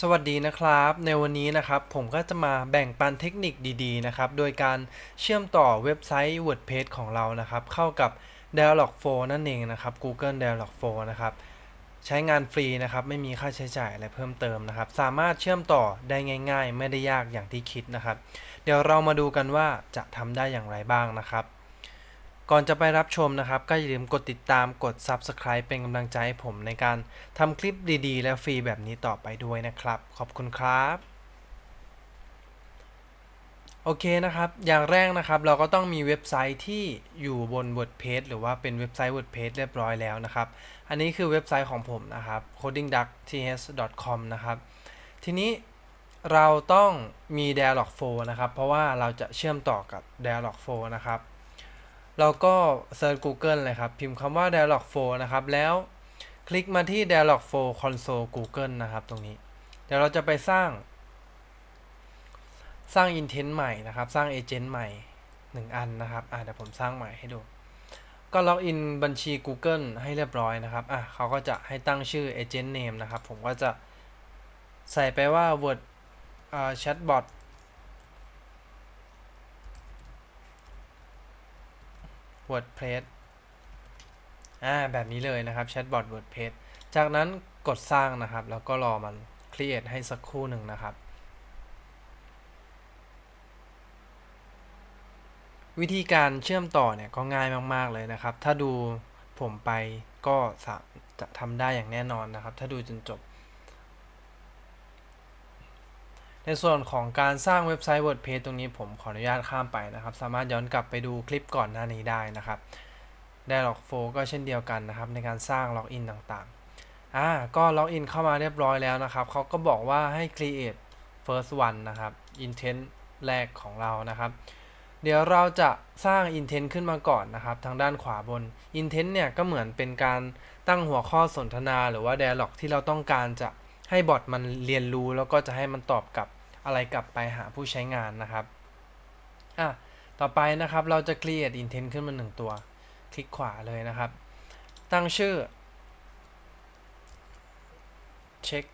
สวัสดีนะครับ ในวันนี้นะครับผมก็จะมาแบ่งปันเทคนิคดีๆนะครับ โดยการเชื่อมต่อเว็บไซต์ WordPress ของเรานะครับ เข้ากับ Dialogflow นั่นเองนะครับ Google Dialogflow นะครับ ใช้งานฟรีนะครับ ไม่มีค่าใช้จ่ายอะไรเพิ่มเติมนะครับ สามารถเชื่อมต่อได้ง่าย ๆ ไม่ได้ยากอย่างที่คิดนะครับ เดี๋ยวเรามาดูกันว่าจะทำได้อย่างไรบ้างนะครับ ก่อนจะไปรับชมนะครับ ก็อย่าลืมกดติดตามกด Subscribe เป็นกำลังใจให้ผมในการทำคลิปดีๆ และฟรีแบบนี้ต่อไปด้วยนะครับ ขอบคุณครับ โอเคนะครับ อย่างแรกนะครับ เราก็ต้องมีเว็บไซต์ที่อยู่บน WordPress หรือว่าเป็นเว็บไซต์ WordPress เรียบร้อยแล้วนะครับ อันนี้คือเว็บไซต์ของผมนะครับ codingduckts.com นะครับ ทีนี้เราต้องมี Dialogflow นะครับ เพราะว่าเราจะเชื่อมต่อกับ Dialogflow นะครับ เราก็เซิร์ช Google เลยครับ พิมพ์คำว่า Dialogflow นะครับ แล้วคลิกมาที่ Dialogflow Console Google นะครับ ตรงนี้ เดี๋ยวเราจะไปสร้าง สร้าง intent ใหม่นะครับ สร้าง agent ใหม่ 1 อันนะครับอะเดี๋ยวผมสร้างใหม่ให้ดู ก็ล็อกอินบัญชี Google ให้เรียบร้อยนะครับอะเขาก็จะให้ตั้งชื่อ agent name นะครับ ผมก็จะใส่ไปว่า word อ่า chatbot WordPress อ่าแบบนี้เลยนะครับ Chatbot WordPress จากนั้นกดสร้างนะครับ แล้วก็รอมัน create ให้สักครู่หนึ่งนะครับ วิธีการเชื่อมต่อเนี่ยก็ง่ายมากๆเลยนะครับ ถ้าดูผมไปก็จะทำได้อย่างแน่นอนนะครับ ถ้าดูจนจบ ในส่วนของการสร้างเว็บไซต์ WordPress ตรงนี้ผมขออนุญาตข้ามไปนะครับ สามารถย้อนกลับไปดูคลิปก่อนหน้านี้ได้นะครับ Dialogflow ก็เช่นเดียวกันนะครับ ในการสร้างล็อกอินต่างๆ อ่า ก็ล็อกอินเข้ามาเรียบร้อยแล้วนะครับ เขาก็บอกว่าให้ create first one นะครับ intent แรกของเรานะครับ เดี๋ยวเราจะสร้าง intent ขึ้นมาก่อนนะครับ ทางด้านขวาบน intent เนี่ยก็เหมือนเป็นการตั้งหัวข้อสนทนาหรือว่า dialog ที่เราต้องการจะให้บอทมันเรียนรู้แล้วก็จะให้มันตอบกลับ อะไรกลับไปหาผู้ใช้งานนะครับอะต่อไปนะครับเราจะ create intent ขึ้นมาหนึ่งตัว คลิกขวาเลยนะครับ ตั้งชื่อเช็ค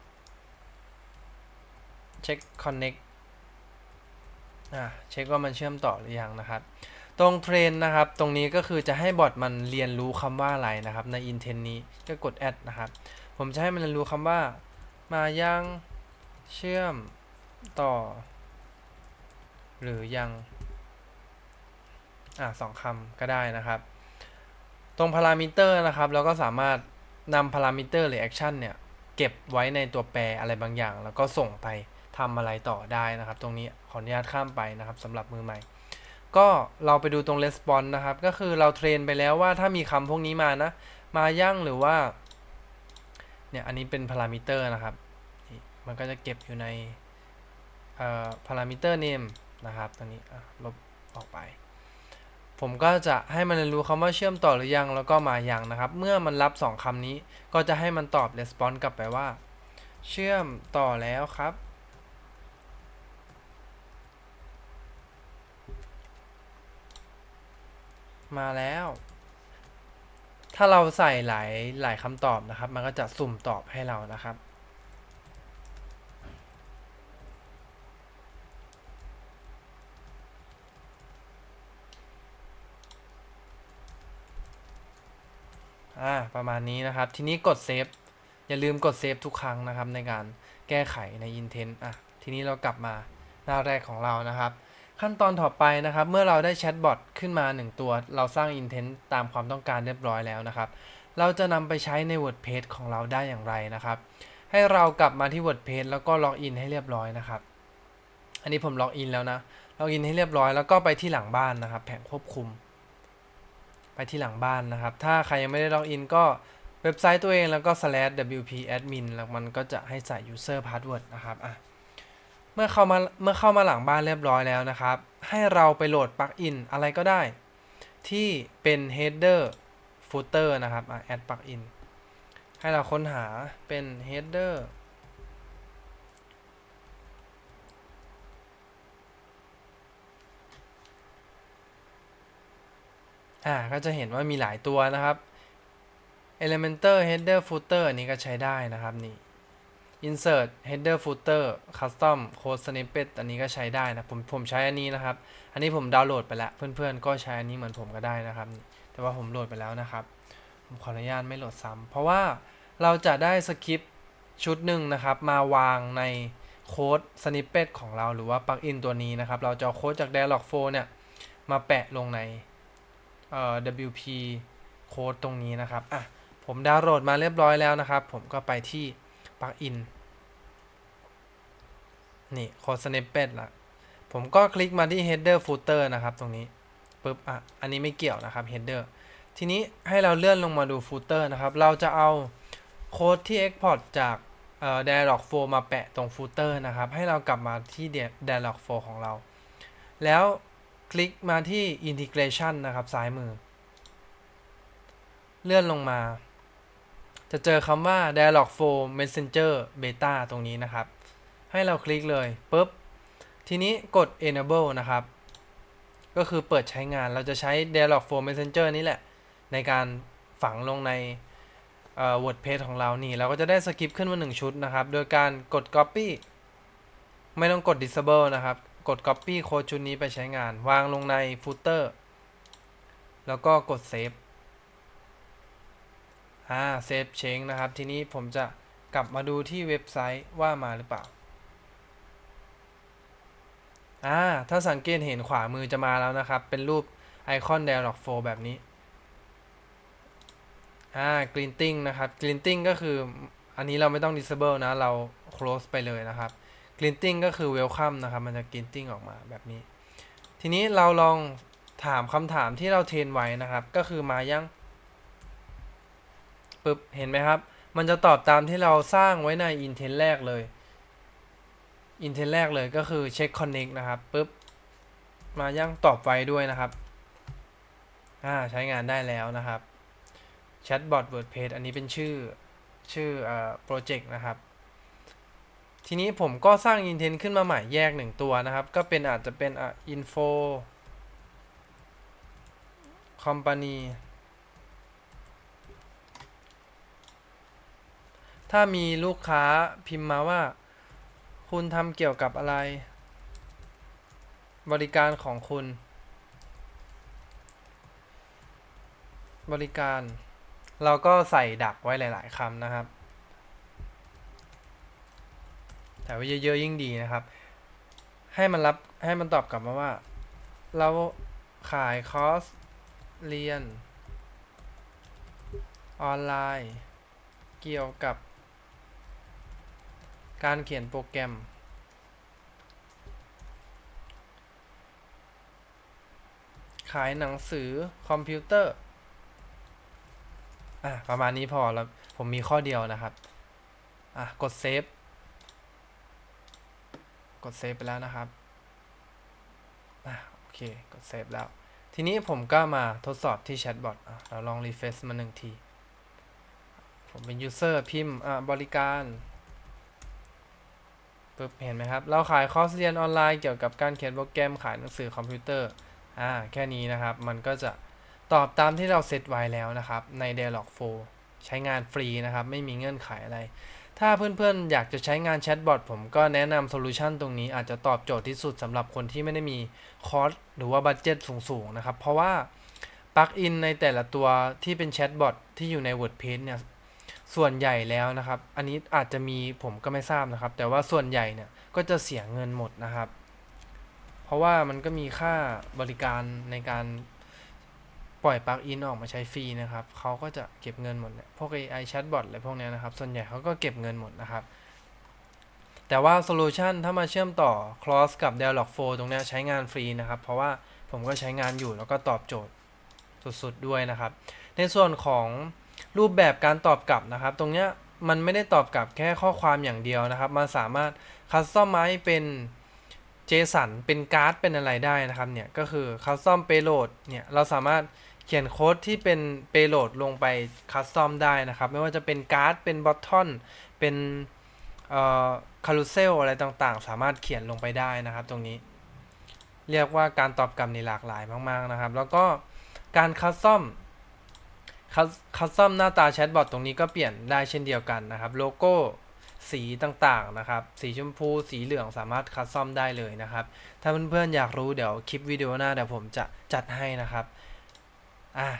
เช็ค connect อะเช็คว่ามันเชื่อมต่อหรือยังนะครับ ตรงเทรนนะครับ ตรงนี้ก็คือจะให้บอทมันเรียนรู้คำว่าอะไรนะครับ ใน intent นี้ก็กด add นะครับ ผมจะให้มันเรียนรู้คำว่า มายังเชื่อม ต่อ หรือยัง อะสองคำก็ได้นะครับ ตรงพารามิเตอร์นะครับ เราก็สามารถนำพารามิเตอร์หรือแอคชั่นเนี่ย เก็บไว้ในตัวแปรอะไรบางอย่าง แล้วก็ส่งไปทำอะไรต่อได้นะครับ ตรงนี้ขออนุญาตข้ามไปนะครับสำหรับมือใหม่ ก็เราไปดูตรง response นะครับ ก็คือเราเทรนไปแล้วว่าถ้ามีคำพวกนี้มานะ มายั่งหรือว่าเนี่ยอันนี้เป็นพารามิเตอร์นะครับ มันก็จะเก็บอยู่ใน เตอร์ name นะครับตรงนี้ลบออกไป ผมก็จะให้มันเรียนรู้คำว่าเชื่อมต่อหรือยังแล้วก็มายังนะครับ เมื่อมันรับ 2คำนี้ก็จะให้มันตอบ response กลับไปว่า เชื่อมต่อแล้วครับ มาแล้วถ้าเราใส่หลายหลายคำตอบนะครับ มันก็จะสุ่มตอบให้เรานะครับ อ่าประมาณนี้นะครับ ทีนี้กดเซฟอย่าลืมกดเซฟทุกครั้งนะครับ ในการแก้ไขใน intent อะทีนี้เรากลับมาหน้าแรกของเรานะครับ ขั้นตอนต่อไปนะครับ เมื่อเราได้แชทบอทขึ้นมา 1 ตัว เราสร้าง intent ตามความต้องการเรียบร้อยแล้วนะครับ เราจะนำไปใช้ใน WordPress ของเราได้อย่างไรนะครับ ให้เรากลับมาที่ WordPress แล้วก็ล็อกอินให้เรียบร้อยนะครับ อันนี้ผมล็อกอินแล้วนะล็อกอินให้เรียบร้อยแล้วก็ไปที่หลังบ้านนะครับ แผงควบคุม ไปที่หลังบ้านนะครับ ถ้าใครยังไม่ได้ล็อกอินก็เว็บไซต์ตัวเองแล้วก็ slash wp admin แล้วมันก็จะให้ใส่ user password นะครับอะเมื่อเข้ามาเมื่อเข้ามาหลังบ้านเรียบร้อยแล้วนะครับ ให้เราไปโหลดปลั๊กอินอะไรก็ได้ ที่เป็น header footer นะครับอะ add plugin ให้เราค้นหาเป็น header อ่าก็จะเห็นว่ามีหลายตัวนะครับ Elementor Header Footer อันนี้ก็ใช้ได้นะครับนี่ insert header footer custom code snippet อันนี้ก็ใช้ได้นะผมผมใช้อันนี้นะครับ อันนี้ผมดาวน์โหลดไปแล้ว เพื่อนๆ ก็ใช้อันนี้เหมือนผมก็ได้นะครับ แต่ว่าผมโหลดไปแล้วนะครับผมขออนุญาตไม่โหลดซ้ำเพราะว่าเราจะได้สคริปต์ชุดหนึ่งนะครับ มาวางในโค้ด snippet ของเราหรือว่าปลั๊กอินตัวนี้นะครับ เราจะโค้ดจาก Dialog4 เนี่ย มาแปะลงใน เอ่อ WP โค้ดตรงนี้นะครับอะผมดาวน์โหลดมาเรียบร้อยแล้วนะครับ ผมก็ไปที่ปลักอินนี่โค้ด snippet ละผมก็คลิกมาที่ header footer นะครับตรงนี้ปุ๊บอะอันนี้ไม่เกี่ยวนะครับ header ทีนี้ให้เราเลื่อนลงมาดู footer นะครับ เราจะเอาโค้ดที่ export จากเอ่อ Dialog4 มาแปะตรง footer นะครับ ให้เรากลับมาที่ Dialog4 ของเรา แล้ว คลิกมาที่ integration นะครับ ซ้ายมือ เลื่อนลงมา จะเจอคำว่า Dialog4 Messenger Beta ตรงนี้นะครับ ให้เราคลิกเลยปุ๊บ ทีนี้กด enable นะครับ ก็คือเปิดใช้งาน เราจะใช้ Dialog4 Messenger นี่แหละ ในการฝังลงในเอ่อ WordPress ของเรานี่ เราก็จะได้สคริปต์ขึ้นมา 1 ชุดนะครับ โดยการกด copy ไม่ต้องกด disable นะครับ กด copy โค้ดชุดนี้ไปใช้งาน วางลงใน footer แล้วก็กด save อ่า save change นะครับ ทีนี้ผมจะกลับมาดูที่เว็บไซต์ว่ามาหรือเปล่าอ่าถ้าสังเกตเห็นขวามือจะมาแล้วนะครับ เป็นรูปไอคอน Dialog4 แบบนี้อ่า glinting นะครับ glinting ก็คืออันนี้เราไม่ต้อง disable นะ เรา close ไปเลยนะครับ glinting ก็คือ welcome นะครับ มันจะ glinting ออกมาแบบนี้ ทีนี้เราลองถามคำถามที่เราเทรนไว้นะครับ ก็คือมายังปึ๊บ เห็นไหมครับ มันจะตอบตามที่เราสร้างไว้ใน intent แรกเลย intent แรกเลยก็คือ check connect นะครับปึ๊บ มายังตอบไว้ด้วยนะครับ อ่า ใช้งานได้แล้วนะครับ Chatbot WordPress อันนี้เป็นชื่อชื่อเอ่อโปรเจกต์นะครับ ทีนี้ผมก็สร้าง intent ขึ้นมาใหม่แยกหนึ่งตัวนะครับ ก็เป็นอาจจะเป็นอะ info company ถ้ามีลูกค้าพิมพ์มาว่า คุณทำเกี่ยวกับอะไร บริการของคุณ บริการ เราก็ใส่ดักไว้หลาย ๆคำนะครับ แต่ว่าเยอะๆยิ่งดีนะครับ ให้มันรับให้มันตอบกลับมาว่า เราขายคอร์สเรียน ออนไลน์ เกี่ยวกับ การเขียนโปรแกรม ขายหนังสือคอมพิวเตอร์อะประมาณนี้พอแล้วผมมีข้อเดียวนะครับ อะ กดเซฟ กดเซฟไปแล้วนะครับอะโอเค กดเซฟแล้ว ทีนี้ผมก็มาทดสอบที่แชทบอทเราลองรีเฟซมาหนึ่งที ผมเป็นยูเซอร์พิมพ์อะบริการปึ๊บเห็นไหมครับ เราขายคอร์สเรียนออนไลน์เกี่ยวกับการเขียนโปรแกรมขายหนังสือคอมพิวเตอร์ อ่า แค่นี้นะครับ มันก็จะตอบตามที่เราเซตไว้แล้วนะครับ ใน Dialog4 ใช้งานฟรีนะครับ ไม่มีเงื่อนไขอะไร ถ้าเพื่อนๆ อยากจะใช้งานแชทบอทผมก็แนะนำโซลูชันตรงนี้อาจจะตอบโจทย์ที่สุดสำหรับคนที่ไม่ได้มีคอร์สหรือว่าบัตเจ็ตสูงๆ นะครับ เพราะว่าปลั๊กอินในแต่ละตัวที่เป็นแชทบอทที่อยู่ใน WordPress เนี่ยส่วนใหญ่แล้วนะครับ อันนี้อาจจะมีผมก็ไม่ทราบนะครับ แต่ว่าส่วนใหญ่เนี่ยก็จะเสียเงินหมดนะครับ เพราะว่ามันก็มีค่าบริการในการ ปล่อยปลั๊กอินออกมาใช้ฟรีนะครับเขาก็จะเก็บเงินหมดเนี่ยพวก AI chatbot อะไรพวกเนี้ยนะครับ ส่วนใหญ่เขาก็เก็บเงินหมดนะครับ แต่ว่าโซลูชันถ้ามาเชื่อมต่อ Cross กับ Dialog4 ตรงเนี้ยใช้งานฟรีนะครับ เพราะว่าผมก็ใช้งานอยู่แล้วก็ตอบโจทย์สุดๆด้วยนะครับ ในส่วนของรูปแบบการตอบกลับนะครับ ตรงเนี้ยมันไม่ได้ตอบกลับแค่ข้อความอย่างเดียวนะครับ มันสามารถคัสตอมไมเป็น JSON เป็นการ์ดเป็นอะไรได้นะครับเนี่ยก็คือ Custom Payload เนี่ยเราสามารถ เขียนโค้ดที่เป็น Payload ลงไป Custom ได้นะครับ ไม่ว่าจะเป็นการ์ดเป็น Button เป็นเอ่อ Carousel อะไรต่างๆ สามารถเขียนลงไปได้นะครับ ตรงนี้ เรียกว่าการตอบกลับในหลากหลายมากๆนะครับ แล้วก็การ Custom คัสตอมหน้าตาแชทบอทตรงนี้ก็เปลี่ยนได้เช่นเดียวกันนะครับ โลโก้สีต่างๆนะครับ สีชมพูสีเหลืองสามารถคัสตอมได้เลยนะครับ ถ้าเพื่อนๆอยากรู้เดี๋ยวคลิปวิดีโอหน้าเดี๋ยวผมจะจัดให้นะครับ อะ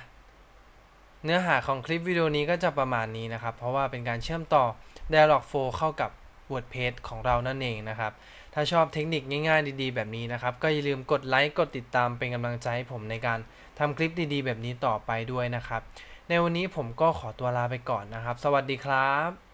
เนื้อหาของคลิปวิดีโอนี้ก็จะประมาณนี้นะครับ เพราะว่าเป็นการเชื่อมต่อ Dialogfo เข้ากับ WordPress ของเรานั่นเองนะครับ ถ้าชอบเทคนิคง่ายๆ ดีๆ แบบนี้นะครับ ก็อย่าลืมกดไลค์ กดติดตามเป็นกำลังใจให้ผมในการทำคลิปดีๆ แบบนี้ต่อไปด้วยนะครับ ในวันนี้ผมก็ขอตัวลาไปก่อนนะครับ สวัสดีครับ